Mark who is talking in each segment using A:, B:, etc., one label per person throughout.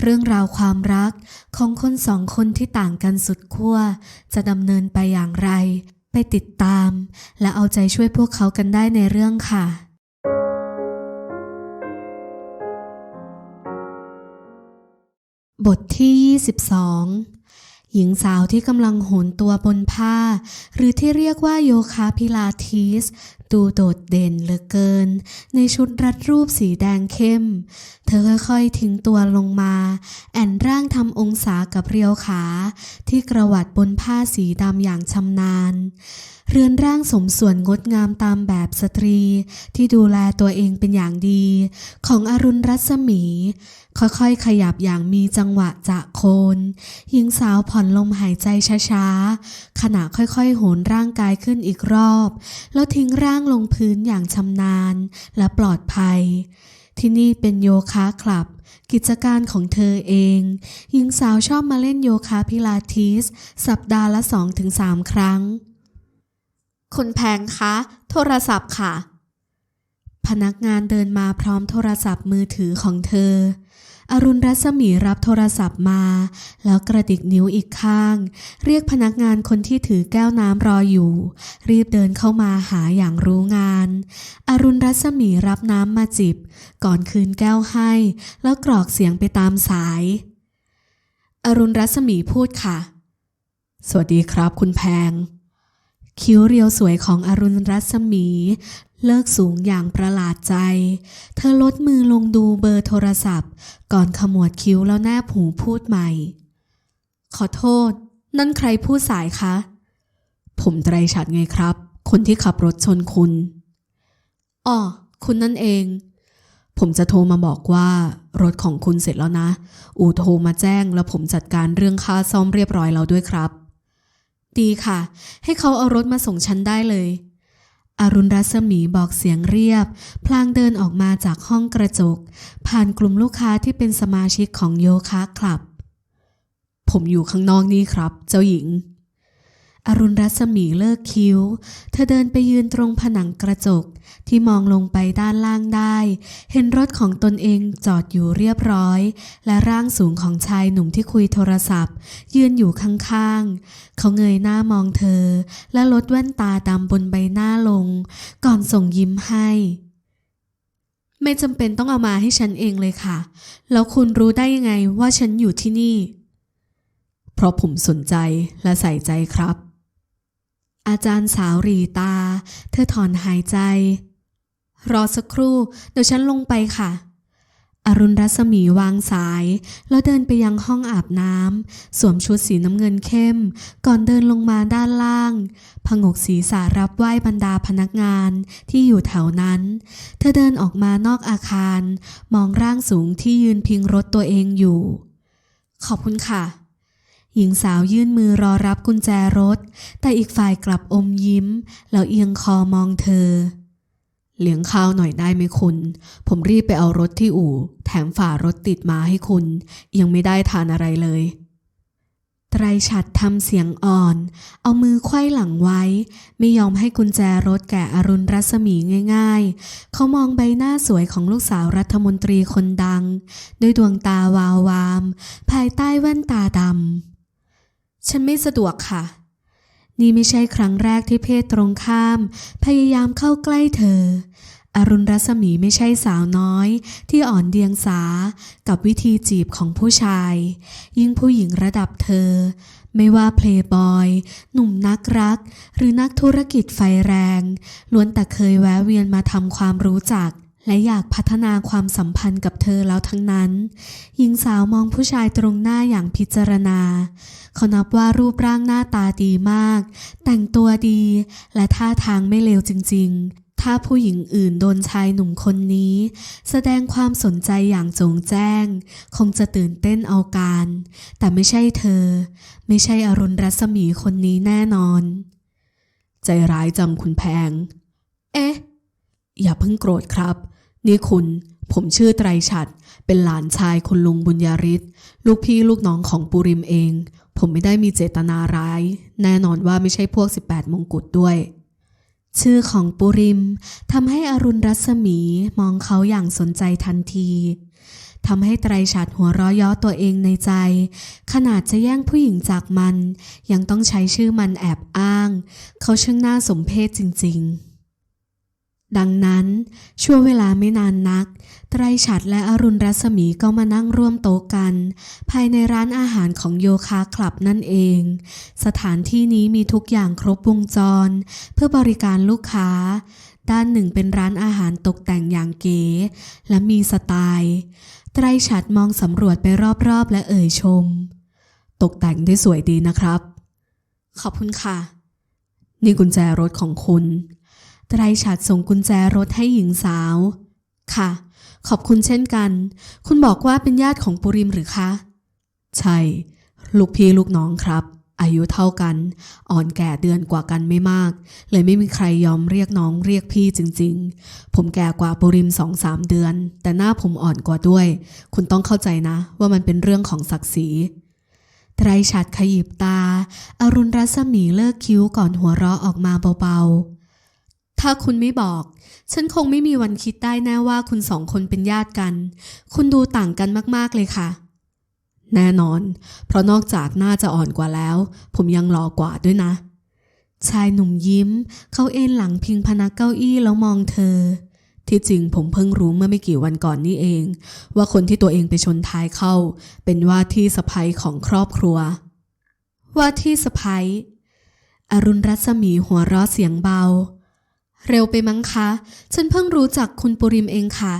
A: เรื่องราวความรักของคนสองคนที่ต่างกันสุดขั้วจะดำเนินไปอย่างไร ไปติดตาม และเอาใจช่วยพวกเขากันได้ในเรื่องค่ะ บทที่ 22 หญิงสาวที่กำลังโหนตัวบนผ้า หรือที่เรียกว่าโยคะพิลาทิส ดูโดดเด่นเหลือเกิน ในชุดรัดรูปสีแดงเข้ม เธอค่อยๆทิ้งตัวลงมา แอนร่างทำองศากับเรียวขา ที่กระวัดบนผ้าสีดำอย่างชำนาญ เรือนร่างสมส่วนงดงามตามแบบสตรี ที่ดูแลตัวเองเป็นอย่างดี ของอรุณรัศมี ค่อยๆ ขยับอย่างมีจังหวะจะโคน หญิงสาวผ่อนลมหายใจช้าๆ ขณะค่อยๆ โหนร่างกายขึ้นอีกรอบ แล้วทิ้งร่างลงพื้นอย่างชำนาญและปลอดภัย ที่นี่เป็นโยคะคลับ กิจการของเธอเอง หญิงสาวชอบมาเล่นโยคะพิลาทิส สัปดาห์ละ 2-3 ครั้ง คุณแพงคะ โทรศัพท์ค่ะพนักงานเดินมาพร้อมโทรศัพท์มือถือของเธอ อรุณรัศมีรับโทรศัพท์มา แล้วกระดิกนิ้วอีกข้าง เรียกพนักงานคนที่ถือแก้วน้ำรออยู่ รีบเดินเข้ามาหาอย่างรู้งาน อรุณรัศมีรับน้ำมาจิบ ก่อนคืนแก้วให้ แล้วกรอกเสียงไปตามสาย อรุณรัศมีพูดค่ะ สวัสดีครับคุณแพงคิ้วเรียวสวยของอรุณรัศมี เลิกสูงอย่างประหลาดใจ เธอลดมือลงดูเบอร์โทรศัพท์ ก่อนขมวดคิ้วแล้วแนบหูพูดใหม่ ขอโทษ นั่นใครพูดสายคะ ผมไตรฉัดไงครับ คนที่ขับรถชนคุณอ๋อคุณนั่นเอง ผมจะโทรมาบอกว่า รถของคุณเสร็จแล้วนะ อูโทรมาแจ้งแล้วผมจัดการเรื่องค่าซ่อมเรียบร้อยแล้วด้วยครับ ดีค่ะ ให้เขาเอารถมาส่งฉันได้เลย อรุณรัศมีบอกเสียงเรียบ พลางเดินออกมาจากห้องกระจก ผ่านกลุ่มลูกค้าที่เป็นสมาชิกของโยคะคลับ ผมอยู่ข้างนอกนี่ครับ เจ้าหญิง อรุณรัศมีเลิกคิ้ว เธอเดินไปยืนตรงผนังกระจก ที่มองลงไปด้านล่างได้ เห็นรถของตนเองจอดอยู่เรียบร้อย และร่างสูงของชายหนุ่มที่คุยโทรศัพท์ ยืนอยู่ข้างๆ เขาเงยหน้ามองเธอ และลดแว่นตาดำบนใบหน้าลง ก่อนส่งยิ้มให้ ไม่จำเป็นต้องเอามาให้ฉันเองเลยค่ะ แล้วคุณรู้ได้ยังไงว่าฉันอยู่ที่นี่ เพราะผมสนใจและใส่ใจครับ อาจารย์สาวหรีตา เธอถอนหายใจ รอสักครู่ เดี๋ยวฉันลงไปค่ะ อรุณรัศมีวางสาย แล้วเดินไปยังห้องอาบน้ำสวมชุดสีน้ำเงินเข้ม ก่อนเดินลงมาด้านล่าง ผงกศีรษะรับไหว้บรรดาพนักงานที่อยู่แถวนั้น เธอเดินออกมานอกอาคาร มองร่างสูงที่ยืนพิงรถตัวเองอยู่ ขอบคุณค่ะ หญิงสาวยื่นมือรอรับกุญแจรถ แต่อีกฝ่ายกลับอมยิ้ม แล้วเอียงคอมองเธอ เลี้ยงข้าวหน่อยได้ไหมคุณ ผมรีบไปเอารถที่อู่ แถมฝ่ารถติดมาให้คุณ ยังไม่ได้ทานอะไรเลย ไตรฉัดทำเสียงอ่อน เอามือไขว้หลังไว้ ไม่ยอมให้กุญแจรถแก่อรุณรัศมีง่าย ๆ เขามองใบหน้าสวยของลูกสาวรัฐมนตรีคนดัง ด้วยดวงตาวาววาม ภายใต้แว่นตาดำ ฉันไม่สะดวกค่ะ นี่ไม่ใช่ครั้งแรกที่เพศตรงข้าม พยายามเข้าใกล้เธอ อรุณรัศมีไม่ใช่สาวน้อย ที่อ่อนเดียงสา กับวิธีจีบของผู้ชาย ยิ่งผู้หญิงระดับเธอ ไม่ว่าเพลย์บอย หนุ่มนักรัก หรือนักธุรกิจไฟแรง ล้วนแต่เคยแวะเวียนมาทำความรู้จัก และอยากพัฒนาความสัมพันธ์กับเธอแล้วทั้งนั้น หญิงสาวมองผู้ชายตรงหน้าอย่างพิจารณา เขานับว่ารูปร่างหน้าตาดีมาก แต่งตัวดี และท่าทางไม่เลวจริง ๆ ถ้าผู้หญิงอื่นโดนชายหนุ่มคนนี้ แสดงความสนใจอย่างจงแจ้ง คงจะตื่นเต้นเอาการ แต่ไม่ใช่เธอ ไม่ใช่อรุณรัศมีคนนี้แน่นอน ใจร้ายจังคุณแพง เอ๊ะ อย่าเพิ่งโกรธครับ นี่คุณ ผมชื่อไตรฉัดเป็นหลานชายคุณลุงบุญยริศลูกพี่ลูกน้องของปุริมเอง ผมไม่ได้มีเจตนาร้าย แน่นอนว่าไม่ใช่พวก 18 มงกุฎด้วย ชื่อของปุริมทำให้อรุณรัศมีมองเขาอย่างสนใจทันทีทำให้ไตรฉัดหัวเราะย้อตัวเองในใจ ขนาดจะแย่งผู้หญิงจากมัน ยังต้องใช้ชื่อมันแอบอ้าง เขาช่างน่าสมเพชจริง ๆ ดังนั้นชั่วเวลาไม่นานนัก ไตรฉัดและอรุณรัศมีก็มานั่งร่วมโต๊ะกัน ภายในร้านอาหารของโยคะคลับนั่นเอง สถานที่นี้มีทุกอย่างครบวงจร เพื่อบริการลูกค้า ด้านหนึ่งเป็นร้านอาหารตกแต่งอย่างเก๋ และมีสไตล์ ไตรฉัดมองสำรวจไปรอบๆ และเอ่ยชม ตกแต่งได้สวยดีนะครับ ขอบคุณค่ะ นี่กุญแจรถของคุณ ไตรฉัดส่งกุญแจรถให้หญิงสาว ค่ะ ขอบคุณเช่นกัน คุณบอกว่าเป็นญาติของปุริมหรือคะ ใช่ ลูกพี่ลูกน้องครับ อายุเท่ากัน อ่อนแก่เดือนกว่ากันไม่มาก เลยไม่มีใครยอมเรียกน้องเรียกพี่จริง ๆ ผมแก่กว่าปุริมสองสามเดือน แต่หน้าผมอ่อนกว่าด้วย คุณต้องเข้าใจนะ ว่ามันเป็นเรื่องของศักดิ์ศรีไตรฉัดขยิบตา อรุณรัศมีเลิกคิ้วก่อนหัวเราะออกมาเบาๆ ถ้าคุณไม่บอก ฉันคงไม่มีวันคิดได้แน่ว่าคุณสองคนเป็นญาติกัน คุณดูต่างกันมาก ๆ เลยค่ะ แน่นอน เพราะนอกจากหน้าจะอ่อนกว่าแล้ว ผมยังหล่อกว่าด้วยนะ ชายหนุ่มยิ้ม เขาเอนหลังพิงพนักเก้าอี้แล้วมองเธอ ที่จริงผมเพิ่งรู้เมื่อไม่กี่วันก่อนนี่เอง ว่าคนที่ตัวเองไปชนท้ายเข้า เป็นว่าที่สะพ้ยของครอบครัว ว่าที่สะพ้ยอรุณรัศมีหัวเราะเสียงเบา เร็วไปมั้งคะ ฉันเพิ่งรู้จักคุณปุริมเองค่ะ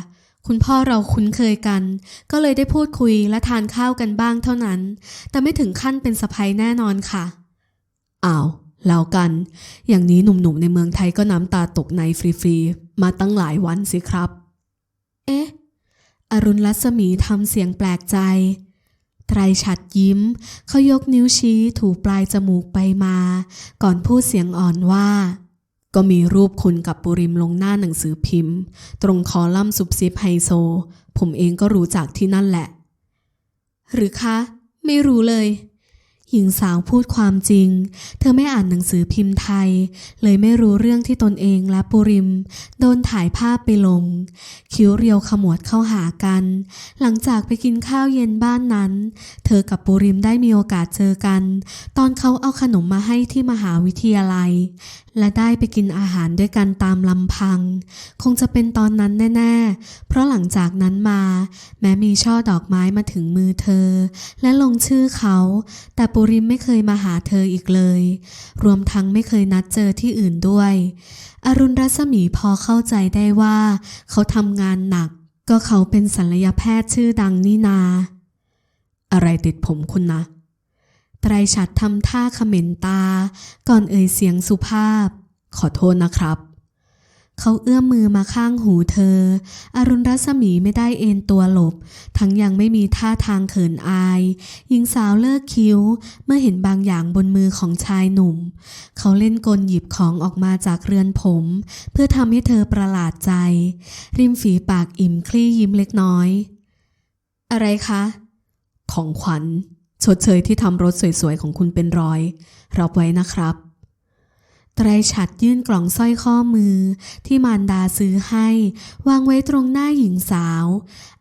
A: คุณพ่อเราคุ้นเคยกัน ก็เลยได้พูดคุยและทานข้าวกันบ้างเท่านั้น แต่ไม่ถึงขั้นเป็นสะพ้ยแน่นอนค่ะอ้าวแล้วกัน อย่างนี้หนุ่มๆในเมืองไทยก็น้ำตาตกในฟรีๆ มาตั้งหลายวันสิครับ เอ๊ะ อรุณรัศมีทำเสียงแปลกใจ ไตรฉัดยิ้ม เขายกนิ้วชี้ถูปลายจมูกไปมา ก่อนพูดเสียงอ่อนว่า ก็มีรูปคุณกับปุริมลงหน้าหนังสือพิมพ์ ตรงคอลัมน์ซุบซิบไฮโซ ผมเองก็รู้จักที่นั่นแหละ หรือคะ ไม่รู้เลย หญิงสาวพูดความจริง เธอไม่อ่านหนังสือพิมพ์ไทย เลยไม่รู้เรื่องที่ตนเองและปุริม โดนถ่ายภาพไปลง คิ้วเรียวขมวดเข้าหากัน หลังจากไปกินข้าวเย็นบ้านนั้น เธอกับปุริมได้มีโอกาสเจอกัน ตอนเขาเอาขนมมาให้ที่มหาวิทยาลัย และได้ไปกินอาหารด้วยกันตามลำพัง คงจะเป็นตอนนั้นแน่ๆ เพราะหลังจากนั้นมา แม้มีช่อดอกไม้มาถึงมือเธอ และลงชื่อเขา แต่ปุริมไม่เคยมาหาเธออีกเลย รวมทั้งไม่เคยนัดเจอที่อื่นด้วย อรุณรัศมีพอเข้าใจได้ว่า เขาทำงานหนัก ก็เขาเป็นศัลยแพทย์ชื่อดังนี่นา อะไรติดผมคุณนะ ไตรฉัดทำท่าเขม็นตา ก่อนเอ่ยเสียงสุภาพ ขอโทษนะครับ เขาเอื้อมมือมาข้างหูเธอ อรุณรัศมีไม่ได้เอนตัวหลบ ทั้งยังไม่มีท่าทางเขินอาย หญิงสาวเลิกคิ้ว เมื่อเห็นบางอย่างบนมือของชายหนุ่ม เขาเล่นกลหยิบของออกมาจากเรือนผม เพื่อทำให้เธอประหลาดใจ ริมฝีปากอิ่มคลี่ยิ้มเล็กน้อย อะไรคะ ของขวัญ ชดเชยที่ทำรถสวยๆ ของคุณเป็นรอย รับไว้นะครับ ไตรฉัดยื่นกล่องสร้อยข้อมือ ที่มารดาซื้อให้ วางไว้ตรงหน้าหญิงสาว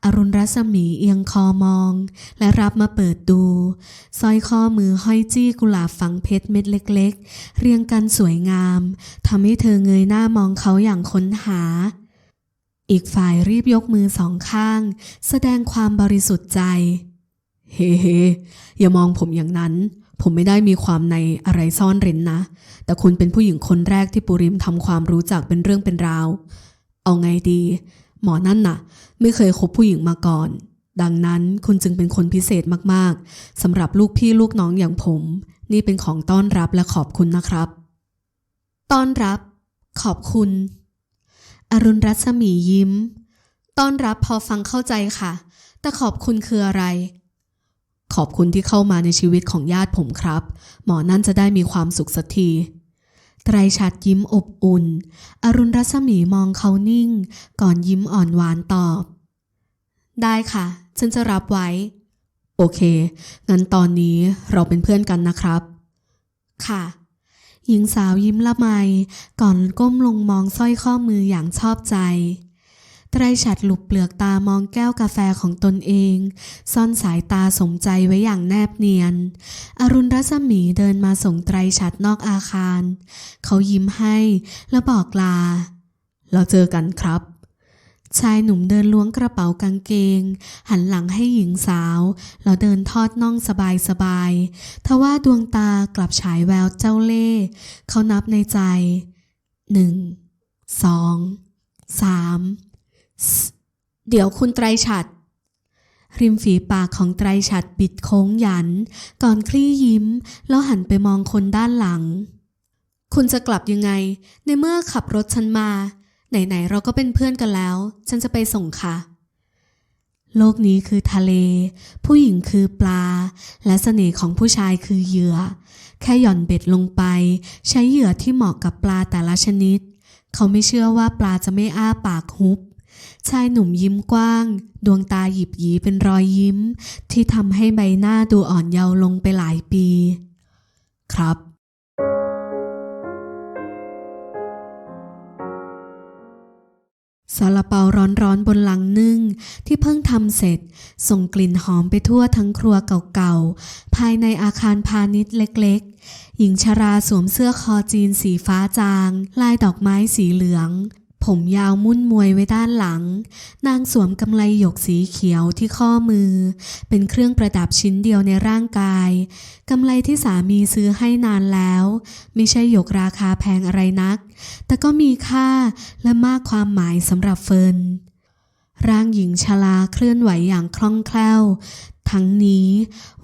A: อรุณรัศมีเอียงคอมอง และรับมาเปิดดูสร้อยข้อมือห้อยจี้กุหลาบฝังเพชรเม็ดเล็ก ๆ เรียงกันสวยงามทำให้เธอเงยหน้ามองเขาอย่างค้นหาอีกฝ่ายรีบยกมือสองข้าง แสดงความบริสุทธิ์ใจ เฮ้เฮอย่ามองผมอย่างนั้น ผมไม่ได้มีความในอะไรซ่อนเร้นนะ แต่คุณเป็นผู้หญิงคนแรกที่ปุริมทำความรู้จักเป็นเรื่องเป็นราว เอาไงดี หมอนั่นน่ะ ไม่เคยคบผู้หญิงมาก่อน ดังนั้นคุณจึงเป็นคนพิเศษมากๆสำหรับลูกพี่ลูกน้องอย่างผม นี่เป็นของต้อนรับและขอบคุณนะครับ ต้อนรับ ขอบคุณ อรุณรัศมียิ้ม ต้อนรับพอฟังเข้าใจค่ะ แต่ขอบคุณคืออะไร ขอบคุณที่เข้ามาในชีวิตของญาติผมครับ หมอนั่นจะได้มีความสุขสักที ไตรชัดยิ้มอบอุ่น อรุณรัศมีมองเขานิ่ง ก่อนยิ้มอ่อนหวานตอบ ได้ค่ะ ฉันจะรับไว้ โอเค งั้นตอนนี้เราเป็นเพื่อนกันนะครับ ค่ะ หญิงสาวยิ้มละไม ก่อนก้มลงมองสร้อยข้อมืออย่างชอบใจ ไตรฉัดหลุบเปลือกตามองแก้วกาแฟของตนเอง ซ่อนสายตาสมใจไว้อย่างแนบเนียน อรุณรัศมีเดินมาส่งไตรฉัดนอกอาคาร เขายิ้มให้แล้วบอกลา เราเจอกันครับชายหนุ่มเดินล้วงกระเป๋ากางเกง หันหลังให้หญิงสาว แล้วเดินทอดน่องสบายๆทว่าดวงตากลับฉายแววเจ้าเล่ห์เขานับในใจหนึ่งสองสาม เดี๋ยวคุณไตรฉัดริมฝีปากของไตรฉัดบิดโค้งหยัน ก่อนคลี่ยิ้ม แล้วหันไปมองคนด้านหลัง คุณจะกลับยังไง ในเมื่อขับรถฉันมา ไหนๆเราก็เป็นเพื่อนกันแล้ว ฉันจะไปส่งค่ะ โลกนี้คือทะเล ผู้หญิงคือปลา และเสน่ห์ของผู้ชายคือเหยื่อ แค่หย่อนเบ็ดลงไป ใช้เหยื่อที่เหมาะกับปลาแต่ละชนิด เขาไม่เชื่อว่าปลาจะไม่อ้าปากฮุบ ชายหนุ่มยิ้มกว้าง ดวงตาหยิบหยีเป็นรอยยิ้ม ที่ทำให้ใบหน้าดูอ่อนเยาว์ลงไปหลายปี ครับซาลาเปาร้อนๆบนหลังนึ่ง ที่เพิ่งทำเสร็จ ส่งกลิ่นหอมไปทั่วทั้งครัวเก่าๆ ภายในอาคารพาณิชย์เล็กๆ หญิงชราสวมเสื้อคอจีนสีฟ้าจาง ลายดอกไม้สีเหลือง ผมยาวมุ่นมวยไว้ด้านหลัง นางสวมกำไลหยกสีเขียวที่ข้อมือ เป็นเครื่องประดับชิ้นเดียวในร่างกายกำไลที่สามีซื้อให้นานแล้ว ไม่ใช่หยกราคาแพงอะไรนัก แต่ก็มีค่าและมากความหมายสำหรับเฟิร์นร่างหญิงชราเคลื่อนไหวอย่างคล่องแคล่ว ทั้งนี้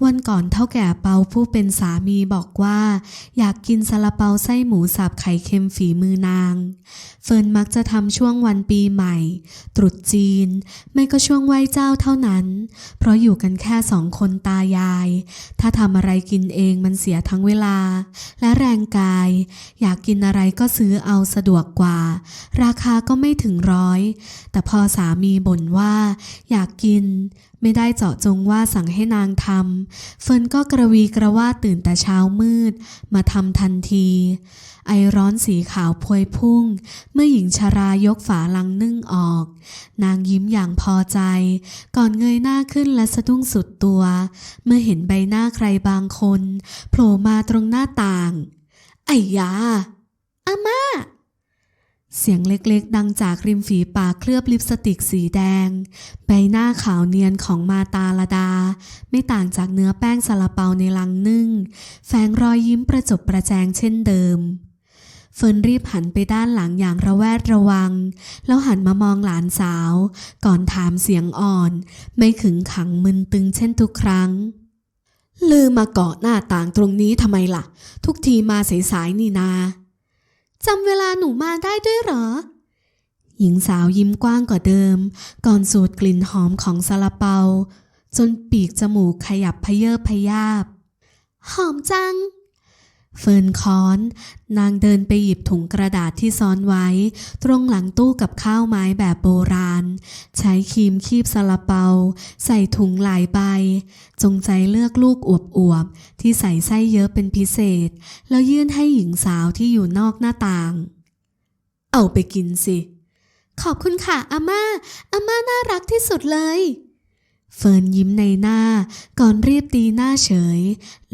A: วันก่อนเท่าแก่เปาผู้เป็นสามีบอกว่า อยากกินซาลาเปาไส้หมูสับไข่เค็มฝีมือนาง เฟิร์นมักจะทำช่วงวันปีใหม่ ตรุษจีน ไม่ก็ช่วงไหว้เจ้าเท่านั้น เพราะอยู่กันแค่สองคนตายาย ถ้าทำอะไรกินเองมันเสียทั้งเวลา และแรงกาย อยากกินอะไรก็ซื้อเอาสะดวกกว่า ราคาก็ไม่ถึงร้อย แต่พอสามีบ่นว่า อยากกิน ไม่ได้เจาะจงว่าสั่งให้นางทำเฟิร์นก็กระวีกระว่าตื่นแต่เช้ามืด มาทำทันที ไอร้อนสีขาวพวยพุ่ง เมื่อหญิงชารายกฝาลังนึ่งออก นางยิ้มอย่างพอใจ ก่อนเงยหน้าขึ้นและสะดุ้งสุดตัว เมื่อเห็นใบหน้าใครบางคนโผล่มาตรงหน้าต่าง ไอ้ยาอาม่า เสียงเล็กๆ ดังจากริมฝีปากเคลือบลิปสติกสีแดง ใบหน้าขาวเนียนของมาตาลดา ไม่ต่างจากเนื้อแป้งซาลาเปาในลังนึ่ง แฝงรอยยิ้มประจบประแจงเช่นเดิม เฟิร์นรีบหันไปด้านหลังอย่างระแวดระวัง แล้วหันมามองหลานสาว ก่อนถามเสียงอ่อน ไม่ขึงขังมึนตึงเช่นทุกครั้ง ลืมมาเกาะหน้าต่างตรงนี้ทำไมล่ะ ทุกทีมาสายๆนี่นา จำเวลาหนูมาได้ด้วยเหรอ หญิงสาวยิ้มกว้างกว่าเดิม ก่อนสูดกลิ่นหอมของซาลาเปา จนปีกจมูกขยับพเยิบพยาบ หอมจัง เฟิร์นค้อน นางเดินไปหยิบถุงกระดาษที่ซ้อนไว้ ตรงหลังตู้กับข้าวไม้แบบโบราณ ใช้ครีมคีบซาลาเปา ใส่ถุงหลายใบ จงใจเลือกลูกอวบๆ ที่ใส่ไส้เยอะเป็นพิเศษ แล้วยื่นให้หญิงสาวที่อยู่นอกหน้าต่าง เอาไปกินสิ ขอบคุณค่ะอาม่าอาม่าน่ารักที่สุดเลย เฟิร์นยิ้มในหน้า ก่อนรีบตีหน้าเฉย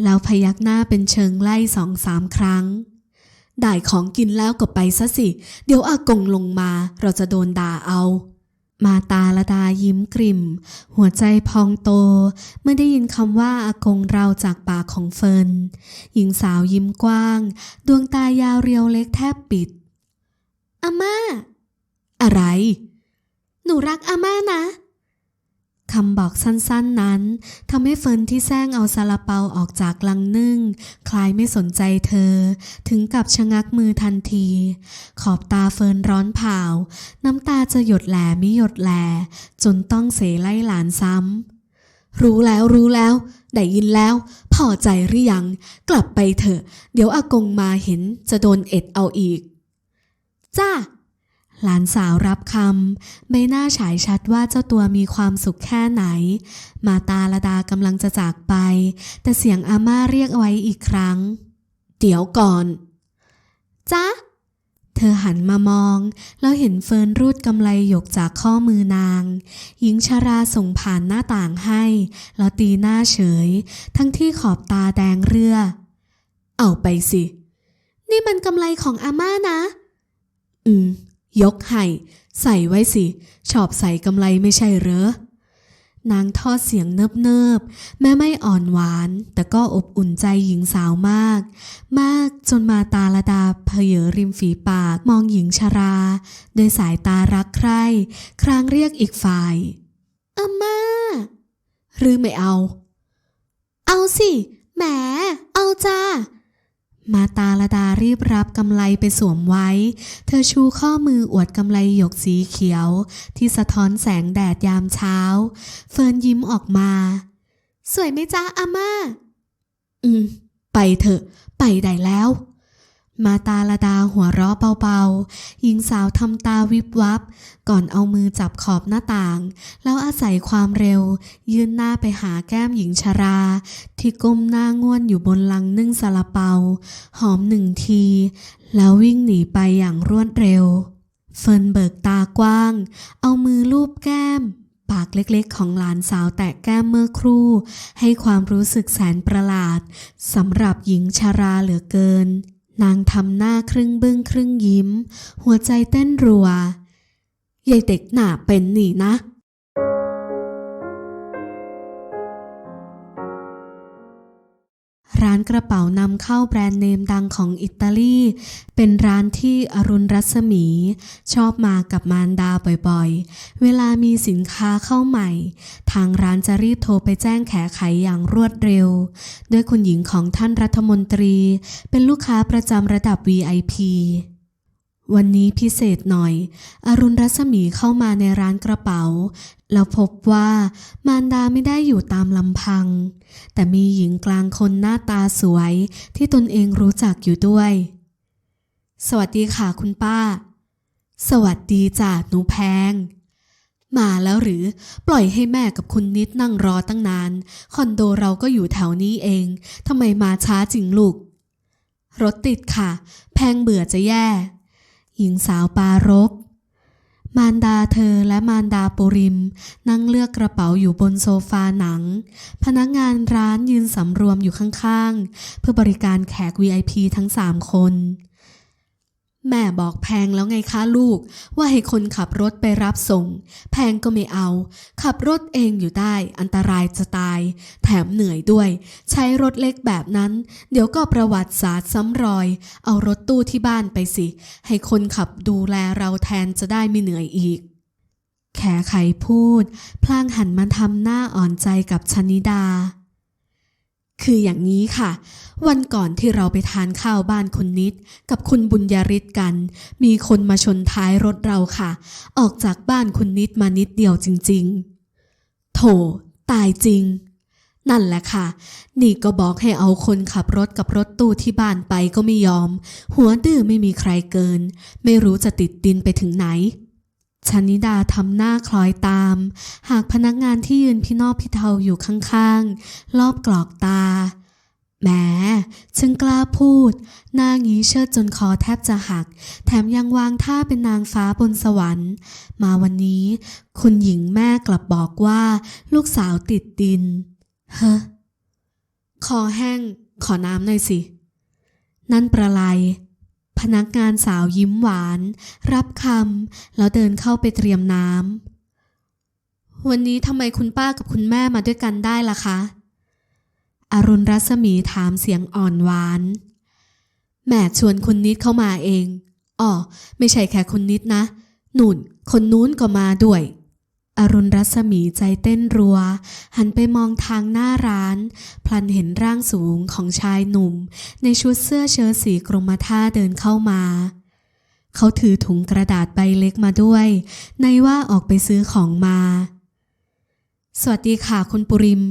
A: แล้วพยักหน้าเป็นเชิงไล่สองสามครั้ง ได้ของกินแล้วก็ไปซะสิ เดี๋ยวอากงลงมาเราจะโดนด่าเอา มาตาละดายิ้มกริม หัวใจพองโต เมื่อได้ยินคำว่าอากงเราจากปากของเฟิร์นหญิงสาวยิ้มกว้าง ดวงตายาวเรียวเล็กแทบปิดอาม่า อะไร หนูรักอาม่านะ คำบอกสั้นๆนั้นทำให้เฟิร์นที่แซงเอาซาลาเปาออกจากลังนึ่ง คลายไม่สนใจเธอ ถึงกับชะงักมือทันที ขอบตาเฟิร์นร้อนเผาน้ำตาจะหยดแหลไม่หยดแหลจนต้องเสไล่หลานซ้ำ รู้แล้วรู้แล้ว ได้ยินแล้ว พอใจหรือยัง กลับไปเถอะ เดี๋ยวอากงมาเห็นจะโดนเอ็ดเอาอีก จ้า หลานสาวรับคำใบหน้าฉายชัดว่าเจ้าตัวมีความสุขแค่ไหน มาตาลดากำลังจะจากไป แต่เสียงอาม่าเรียกไว้อีกครั้ง เดี๋ยวก่อนจ้าเธอหันมามอง แล้วเห็นเฟิร์นรูดกำไลหยกจากข้อมือนาง หญิงชาราส่งผ่านหน้าต่างให้ แล้วตีหน้าเฉย ทั้งที่ขอบตาแดงเรือ เอาไปสิ นี่มันกำไลของอาม่านะ อืม ยกให้ ใส่ไว้สิ ชอบใส่กำไลไม่ใช่เหรอนางทอดเสียงเนิบๆ แม้ไม่อ่อนหวาน แต่ก็อบอุ่นใจหญิงสาวมาก มากจนมาตาละดาเพเยอริมฝีปากมองหญิงชราโดยสายตารักใคร่ ครางเรียกอีกฝ่ายอาม่า หรือไม่เอา เอาสิ แหม เอาจ้า มาตาลดารีบรับกำไลไปสวมไว้ เธอชูข้อมืออวดกำไลหยกสีเขียว ที่สะท้อนแสงแดดยามเช้า เฟิร์นยิ้มออกมา สวยไหมจ้าอาม่า อืม ไปเถอะ ไปได้แล้ว มาตาละดาหัวเราะเบาๆ หญิงสาวทำตาวิบวับ ก่อนเอามือจับขอบหน้าต่าง แล้วอาศัยความเร็ว ยื่นหน้าไปหาแก้มหญิงชรา ที่ก้มหน้าง่วนอยู่บนลังนึ่งซาลาเปา หอมหนึ่งที แล้ววิ่งหนีไปอย่างรวดเร็ว เฟิร์นเบิกตากว้าง เอามือลูบแก้ม ปากเล็กๆของหลานสาวแตะแก้มเมื่อครู่ ให้ความรู้สึกแสนประหลาดสำหรับหญิงชาราเหลือเกิน นางทำหน้าครึ่งบึ้งครึ่งยิ้ม หัวใจเต้นรัว ยายเด็กหนาเป็นหนีนะ ร้านกระเป๋านำเข้าแบรนด์เนมดังของอิตาลี เป็นร้านที่อรุณรัศมี ชอบมากับมารดาบ่อยๆ เวลามีสินค้าเข้าใหม่ ทางร้านจะรีบโทรไปแจ้งแขไขอย่างรวดเร็ว ด้วยคุณหญิงของท่านรัฐมนตรี เป็นลูกค้าประจำระดับ VIP วันนี้พิเศษหน่อย อรุณรัศมีเข้ามาในร้านกระเป๋า แล้วพบว่ามารดาไม่ได้อยู่ตามลำพัง แต่มีหญิงกลางคนหน้าตาสวยที่ตนเองรู้จักอยู่ด้วย สวัสดีค่ะคุณป้า สวัสดีจ้ะหนูแพง มาแล้วหรือปล่อยให้แม่กับคุณนิดนั่งรอตั้งนาน คอนโดเราก็อยู่แถวนี้เองทำไมมาช้าจริงลูก รถติดค่ะ แพงเบื่อจะแย่ หญิงสาวปารบมารดาเธอและมารดาปุริม นั่งเลือกกระเป๋าอยู่บนโซฟาหนัง พนักงานร้านยืนสำรวมอยู่ข้างๆ เพื่อบริการแขก VIP ทั้งสามคน แม่บอกแพงแล้วไงคะลูก ว่าให้คนขับรถไปรับส่ง แพงก็ไม่เอา ขับรถเองอยู่ได้ อันตรายจะตาย แถมเหนื่อยด้วย ใช้รถเล็กแบบนั้น เดี๋ยวก็ประวัติศาสตร์ซ้ำรอย เอารถตู้ที่บ้านไปสิ ให้คนขับดูแลเราแทนจะได้ไม่เหนื่อยอีก แขไขพูด พลางหันมาทำหน้าอ่อนใจกับชนิดา คืออย่างนี้ค่ะ วันก่อนที่เราไปทานข้าวบ้านคุณนิด กับคุณบุญยริศกัน มีคนมาชนท้ายรถเราค่ะ ออกจากบ้านคุณนิดมานิดเดียวจริง ๆ โถ ตายจริง นั่นแหละค่ะ นี่ก็บอกให้เอาคนขับรถกับรถตู้ที่บ้านไปก็ไม่ยอม หัวดื้อไม่มีใครเกิน ไม่รู้จะติดดินไปถึงไหน ชนิดาทำหน้าคล้อยตาม หากพนักงานที่ยืนพี่นอบพี่เทาอยู่ข้างๆ รอบกรอกตา แหมฉันกล้าพูด หน้างี้เชิดจนคอแทบจะหัก แถมยังวางท่าเป็นนางฟ้าบนสวรรค์ มาวันนี้ คุณหญิงแม่กลับบอกว่า ลูกสาวติดดิน เฮ้อคอแห้ง ขอน้ำหน่อยสิ นั่นประไล พนักงานสาวยิ้มหวาน รับคำแล้วเดินเข้าไปเตรียมน้ำ วันนี้ทำไมคุณป้ากับคุณแม่มาด้วยกันได้ล่ะคะ อรุณรัศมีถามเสียงอ่อนหวาน แม่ชวนคุณนิดเข้ามาเองอ๋อไม่ใช่แค่คุณนิดนะ หนุนคนนู้นก็มาด้วย อรุณรัศมีใจเต้นรัว หันไปมองทางหน้าร้าน พลันเห็นร่างสูงของชายหนุ่ม ในชุดเสื้อเชิ้ตสีกรมท่าเดินเข้ามา เขาถือถุงกระดาษใบเล็กมาด้วย ในว่าออกไปซื้อของมา สวัสดีค่ะคุณปุริม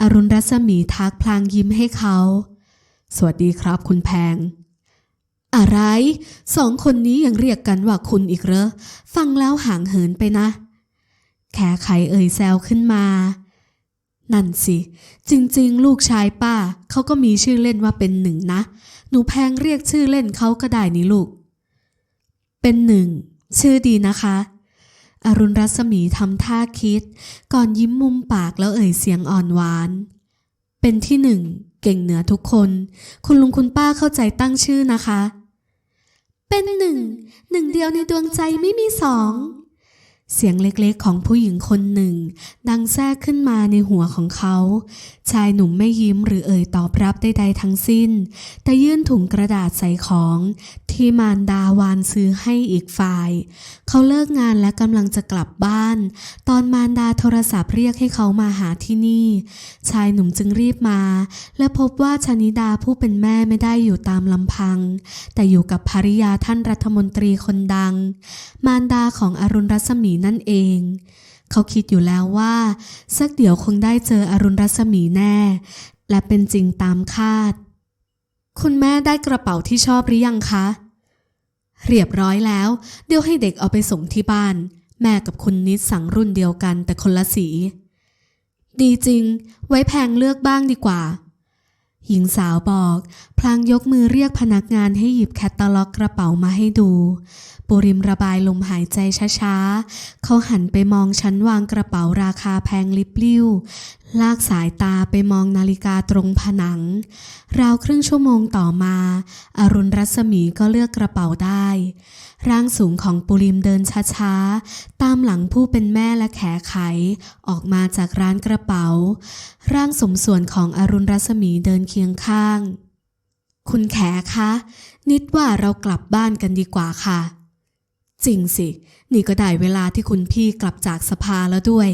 A: อรุณรัศมีทักพลางยิ้มให้เขา สวัสดีครับคุณแพงอะไร สองคนนี้ยังเรียกกันว่าคุณอีกเหรอ ฟังแล้วห่างเหินไปนะ แขไขเอ่ยแซวขึ้นมา นั่นสิ จริงๆ ลูกชายป้า เขาก็มีชื่อเล่นว่าเป็นหนึ่งนะ หนูแพงเรียกชื่อเล่นเขาก็ได้นี่ลูก เป็นหนึ่ง ชื่อดีนะคะ อรุณรัศมีทำท่าคิด ก่อนยิ้มมุมปากแล้วเอ่ยเสียงอ่อนหวาน เป็นที่หนึ่ง เก่งเหนือทุกคน คุณลุงคุณป้าเข้าใจตั้งชื่อนะคะ เป็นหนึ่ง หนึ่งเดียวในดวงใจไม่มีสอง เสียงเล็กๆของผู้หญิงคนหนึ่ง ดังแทรกขึ้นมาในหัวของเขา ชายหนุ่มไม่ยิ้มหรือเอ่ยตอบรับใดๆทั้งสิ้น แต่ยื่นถุงกระดาษใส่ของ ที่มารดาวานซื้อให้อีกฝ่าย เขาเลิกงานและกำลังจะกลับบ้าน ตอนมารดาโทรศัพท์เรียกให้เขามาหาที่นี่ ชายหนุ่มจึงรีบมา และพบว่าชนิดาผู้เป็นแม่ไม่ได้อยู่ตามลำพัง แต่อยู่กับภริยาท่านรัฐมนตรีคนดัง มารดาของอรุณรัศมีนั่นเอง เขาคิดอยู่แล้วว่า สักเดี๋ยวคงได้เจออรุณรัศมีแน่ และเป็นจริงตามคาด คุณแม่ได้กระเป๋าที่ชอบหรือยังคะ เรียบร้อยแล้ว เดี๋ยวให้เด็กเอาไปส่งที่บ้าน แม่กับคุณนิดสั่งรุ่นเดียวกันแต่คนละสี ดีจริง ไว้แพงเลือกบ้างดีกว่า หญิงสาวบอก พลางยกมือเรียกพนักงานให้หยิบแคตตาล็อกกระเป๋ามาให้ดู ปุริมระบายลมหายใจช้าๆ เขาหันไปมองชั้นวางกระเป๋าราคาแพงลิบลิ่ว ลากสายตาไปมองนาฬิกาตรงผนัง ราวครึ่งชั่วโมงต่อมา อรุณรัศมีก็เลือกกระเป๋าได้ ร่างสูงของปุริมเดินช้าๆ ตามหลังผู้เป็นแม่และแขไข ออกมาจากร้านกระเป๋า ร่างสมส่วนของอรุณรัศมีเดินเคียงข้าง คุณแขคะ นิดว่าเรากลับบ้านกันดีกว่าค่ะ จริงสิ นี่ก็ได้เวลาที่คุณพี่กลับจากสภาแล้วด้วย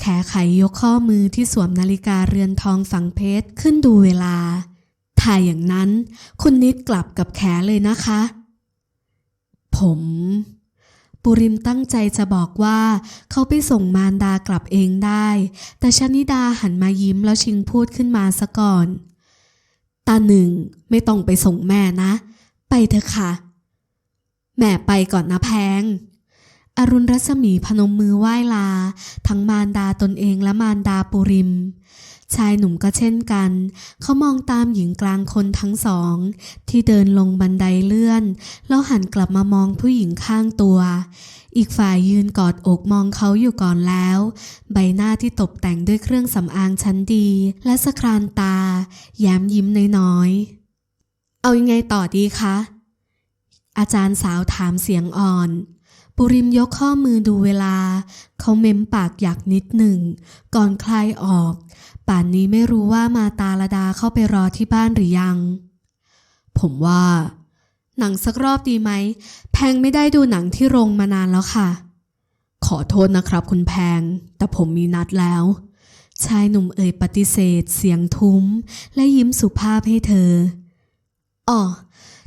A: แขไขยกข้อมือที่สวมนาฬิกาเรือนทองฝังเพชรขึ้นดูเวลาถ้าอย่างนั้น คุณนิดกลับกับแขเลยนะคะ ผมปุริมตั้งใจจะบอกว่า เขาไปส่งมารดากลับเองได้ แต่ชนิดาหันมายิ้มแล้วชิงพูดขึ้นมาซะก่อน ตาหนึ่งไม่ต้องไปส่งแม่นะ ไปเถอะค่ะ แม่ไปก่อนนะแพง อรุณรัศมีพนมมือไหว้ลา ทั้งมารดาตนเองและมารดาปุริม ชายหนุ่มก็เช่นกัน เขามองตามหญิงกลางคนทั้งสอง ที่เดินลงบันไดเลื่อน แล้วหันกลับมามองผู้หญิงข้างตัว อีกฝ่ายยืนกอดอกมองเขาอยู่ก่อนแล้ว ใบหน้าที่ตกแต่งด้วยเครื่องสำอางชั้นดี และสครานตา แย้มยิ้มน้อยๆ เอายังไงต่อดีคะ อาจารย์สาวถามเสียงอ่อนปุริมยกข้อมือดูเวลา เขาเม้มปากอยากนิดหนึ่ง ก่อนคลายออก ป่านนี้ไม่รู้ว่ามาตาลดาเข้าไปรอที่บ้านหรือยัง ผมว่า หนังสักรอบดีไหม แพงไม่ได้ดูหนังที่โรงมานานแล้วค่ะ ขอโทษนะครับคุณแพง แต่ผมมีนัดแล้ว ชายหนุ่มเอ่ยปฏิเสธ เสียงทุ้ม และยิ้มสุภาพให้เธอ อ๋อ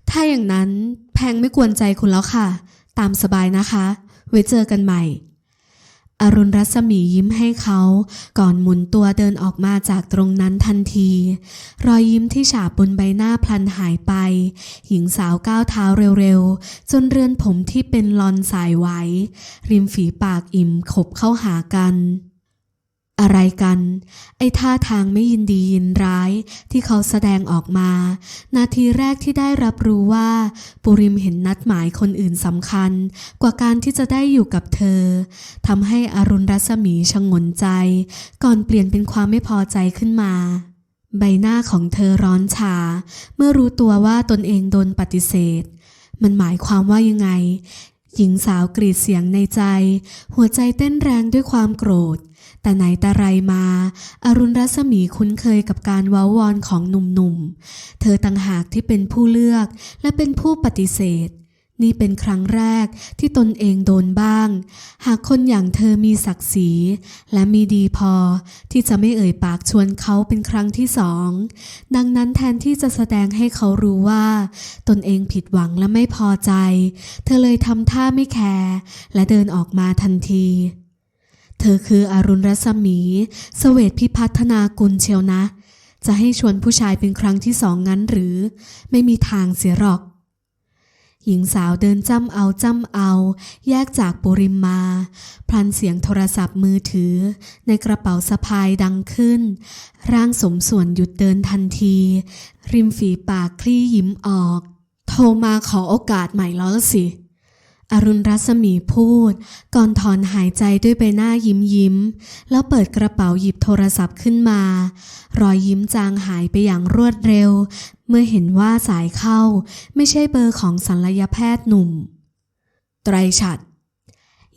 A: ถ้าอย่างนั้นแพงไม่กวนใจคุณแล้วค่ะ ตามสบายนะคะ ไว้เจอกันใหม่ อรุณรัศมียิ้มให้เขา ก่อนหมุนตัวเดินออกมาจากตรงนั้นทันที รอยยิ้มที่ฉาบบนใบหน้าพลันหายไป หญิงสาวก้าวเท้าเร็วๆ จนเรือนผมที่เป็นลอนสายไหว ริมฝีปากอิ่มขบเข้าหากัน อะไรกัน ไอ้ท่าทางไม่ยินดียินร้ายที่เขาแสดงออกมา นาทีแรกที่ได้รับรู้ว่า ปุริมเห็นนัดหมายคนอื่นสำคัญ กว่าการที่จะได้อยู่กับเธอทำให้อรุณรัศมีชงนใจ ก่อนเปลี่ยนเป็นความไม่พอใจขึ้นมา ใบหน้าของเธอร้อนชา เมื่อรู้ตัวว่าตนเองโดนปฏิเสธ มันหมายความว่ายังไง หญิงสาวกรีดเสียงในใจ หัวใจเต้นแรงด้วยความโกรธ แต่ไหนแต่ไรมา อรุณรัศมีคุ้นเคยกับการเว้าวอนของหนุ่มๆ เธอต่างหากที่เป็นผู้เลือกและเป็นผู้ปฏิเสธ นี่เป็นครั้งแรกที่ตนเองโดนบ้าง หากคนอย่างเธอมีศักดิ์ศรี และมีดีพอ ที่จะไม่เอ่ยปากชวนเขาเป็นครั้งที่สอง ดังนั้นแทนที่จะแสดงให้เขารู้ว่า ตนเองผิดหวังและไม่พอใจ เธอเลยทำท่าไม่แคร์และเดินออกมาทันที เธอคืออรุณรัศมีเสวตพิพัฒนากุลเชียวนะ จะให้ชวนผู้ชายเป็นครั้งที่สองงั้นหรือ ไม่มีทางเสียหรอก หญิงสาวเดินจ้ำเอาจ้ำเอา แยกจากปุริมมา พลันเสียงโทรศัพท์มือถือ ในกระเป๋าสะพายดังขึ้น ร่างสมส่วนหยุดเดินทันที ริมฝีปากคลี่ยิ้มออก โทรมาขอโอกาสใหม่แล้วสิ อรุณรัศมีพูด ก่อนถอนหายใจด้วยใบหน้ายิ้มยิ้ม แล้วเปิดกระเป๋าหยิบโทรศัพท์ขึ้นมา รอยยิ้มจางหายไปอย่างรวดเร็ว เมื่อเห็นว่าสายเข้า ไม่ใช่เบอร์ของศัลยแพทย์หนุ่ม ไตรฉัด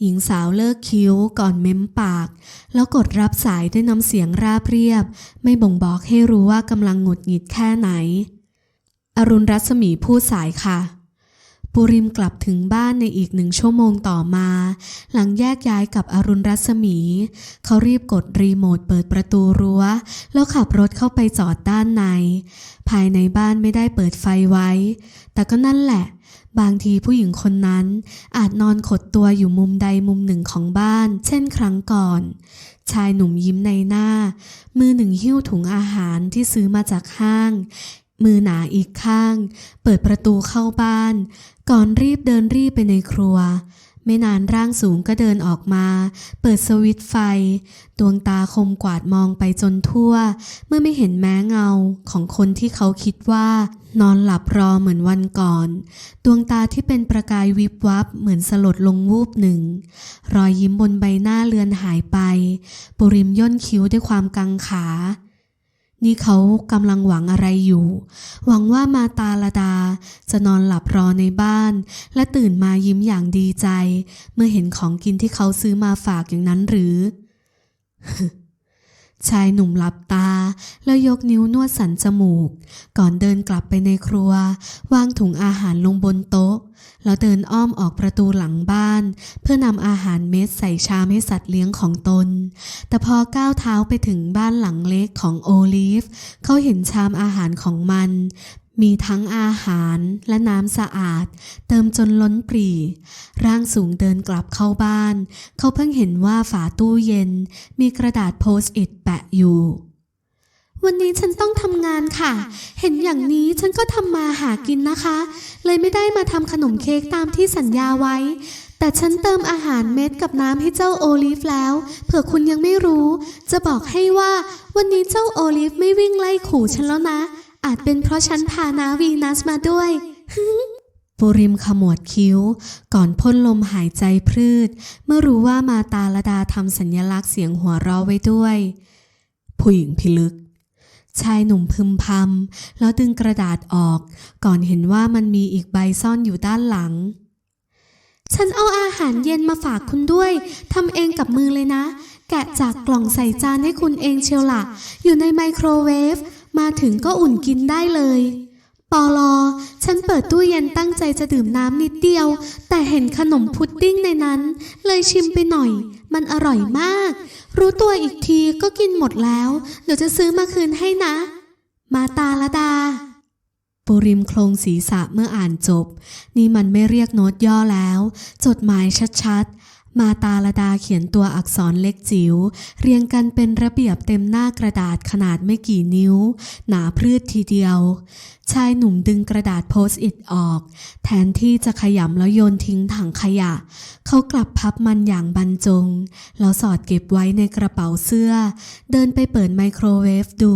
A: หญิงสาวเลิกคิ้วก่อนเม้มปาก แล้วกดรับสายด้วยน้ำเสียงราบเรียบ ไม่บ่งบอกให้รู้ว่ากำลังหงุดหงิดแค่ไหน อรุณรัศมีพูดสายค่ะ ปุริมกลับถึงบ้านในอีกหนึ่งชั่วโมงต่อมา หลังแยกย้ายกับอรุณรัศมี เขารีบกดรีโมทเปิดประตูรั้ว แล้วขับรถเข้าไปจอดด้านใน ภายในบ้านไม่ได้เปิดไฟไว้ แต่ก็นั่นแหละ บางทีผู้หญิงคนนั้น อาจนอนขดตัวอยู่มุมใดมุมหนึ่งของบ้าน เช่นครั้งก่อน ชายหนุ่มยิ้มในหน้า มือหนึ่งหิ้วถุงอาหารที่ซื้อมาจากห้าง มือหนาอีกข้าง เปิดประตูเข้าบ้าน ก่อนรีบเดินรีบไปในครัว ไม่นานร่างสูงก็เดินออกมา เปิดสวิตไฟ ดวงตาคมกวาดมองไปจนทั่ว เมื่อไม่เห็นแม้เงาของคนที่เขาคิดว่า นอนหลับรอเหมือนวันก่อน ดวงตาที่เป็นประกายวิบวับเหมือนสลดลงวูบหนึ่ง รอยยิ้มบนใบหน้าเลือนหายไป ปุริมย่นคิ้วด้วยความกังขา นี่เขากำลังหวังอะไรอยู่ หวังว่ามาตาลดา จะนอนหลับรอในบ้าน และตื่นมายิ้มอย่างดีใจ เมื่อเห็นของกินที่เขาซื้อมาฝากอย่างนั้นหรือ ชายหนุ่มหลับตา แล้วยกนิ้วนวดสันจมูก ก่อนเดินกลับไปในครัว วางถุงอาหารลงบนโต๊ะ แล้วเดินอ้อมออกประตูหลังบ้าน เพื่อนำอาหารเม็ดใส่ชามให้สัตว์เลี้ยงของตน แต่พอก้าวเท้าไปถึงบ้านหลังเล็กของโอลิฟ เขาเห็นชามอาหารของมัน มีทั้งอาหารและน้ำสะอาด เติมจนล้นปรี ร่างสูงเดินกลับเข้าบ้าน เขาเพิ่งเห็นว่าฝาตู้เย็น มีกระดาษโพสต์อิทแปะอยู่ วันนี้ฉันต้องทำงานค่ะ เห็นอย่างนี้ฉันก็ทำมาหากินนะคะ เลยไม่ได้มาทำขนมเค้กตามที่สัญญาไว้ แต่ฉันเติมอาหารเม็ดกับน้ำให้เจ้าโอลิฟแล้ว เผื่อคุณยังไม่รู้ จะบอกให้ว่า วันนี้เจ้าโอลิฟไม่วิ่งไล่ขู่ฉันแล้วนะ อาจเป็นเพราะฉันพานาวีนัสมาด้วยปุริมขมวดคิ้ว ก่อนพ่นลมหายใจพืชเมื่อรู้ว่ามาตาลดาทำสัญลักษณ์เสียงหัวเราะไว้ด้วย ผู้หญิงพิลึก ชายหนุ่มพึมพำแล้วดึงกระดาษออก ก่อนเห็นว่ามันมีอีกใบซ่อนอยู่ด้านหลัง ฉันเอาอาหารเย็นมาฝากคุณด้วยทำเองกับมือเลยนะ แกะจากกล่องใส่จานให้คุณเองเชียวล่ะ อยู่ในไมโครเวฟ มาถึงก็อุ่นกินได้เลย ปอลอ ฉันเปิดตู้เย็นตั้งใจจะดื่มน้ำนิดเดียว แต่เห็นขนมพุดดิ้งในนั้น เลยชิมไปหน่อย มันอร่อยมาก รู้ตัวอีกทีก็กินหมดแล้ว เดี๋ยวจะซื้อมาคืนให้นะ มาตาละดาปุริมโครงศีรษะเมื่ออ่านจบ นี่มันไม่เรียกโน้ตย่อแล้ว จดหมายชัดๆ มาตาลดาเขียนตัวอักษรเล็กจิ๋วเรียงกันเป็นระเบียบเต็มหน้ากระดาษขนาดไม่กี่นิ้ว หนาพรืดทีเดียว ชายหนุ่มดึงกระดาษโพสต์อิทออก แทนที่จะขยำแล้วโยนทิ้งถังขยะ เขากลับพับมันอย่างบรรจง แล้วสอดเก็บไว้ในกระเป๋าเสื้อ เดินไปเปิดไมโครเวฟดู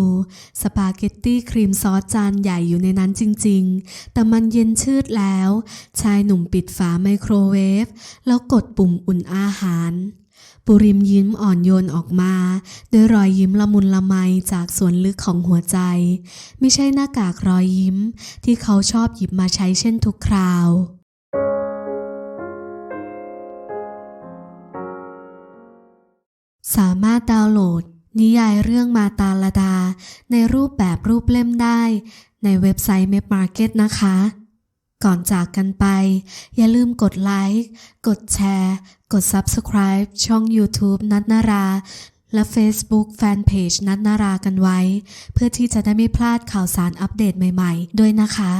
A: สปาเกตตี้ครีมซอสจานใหญ่อยู่ในนั้นจริง ๆ แต่มันเย็นชืดแล้ว ชายหนุ่มปิดฝาไมโครเวฟแล้วกดปุ่มอุ่นอาหาร ปุริมยิ้มอ่อนโยนออกมา ด้วยรอยยิ้มละมุนละไมจากส่วนลึกของหัวใจ ไม่ใช่หน้ากากรอยยิ้ม ที่เขาชอบหยิบมาใช้เช่นทุกคราวสามารถดาวน์โหลด นิยายเรื่องมาตาลดา ในรูปแบบรูปเล่มได้ ในเว็บไซต์ m a p Market นะคะ ก่อนจากกันไป อย่าลืมกดไลค์ กดแชร์ กด Subscribe ช่อง YouTube นัทนารา และ Facebook Fanpage นัทนารากันไว้ เพื่อที่จะได้ไม่พลาดข่าวสารอัปเดตใหม่ๆ ด้วยนะคะ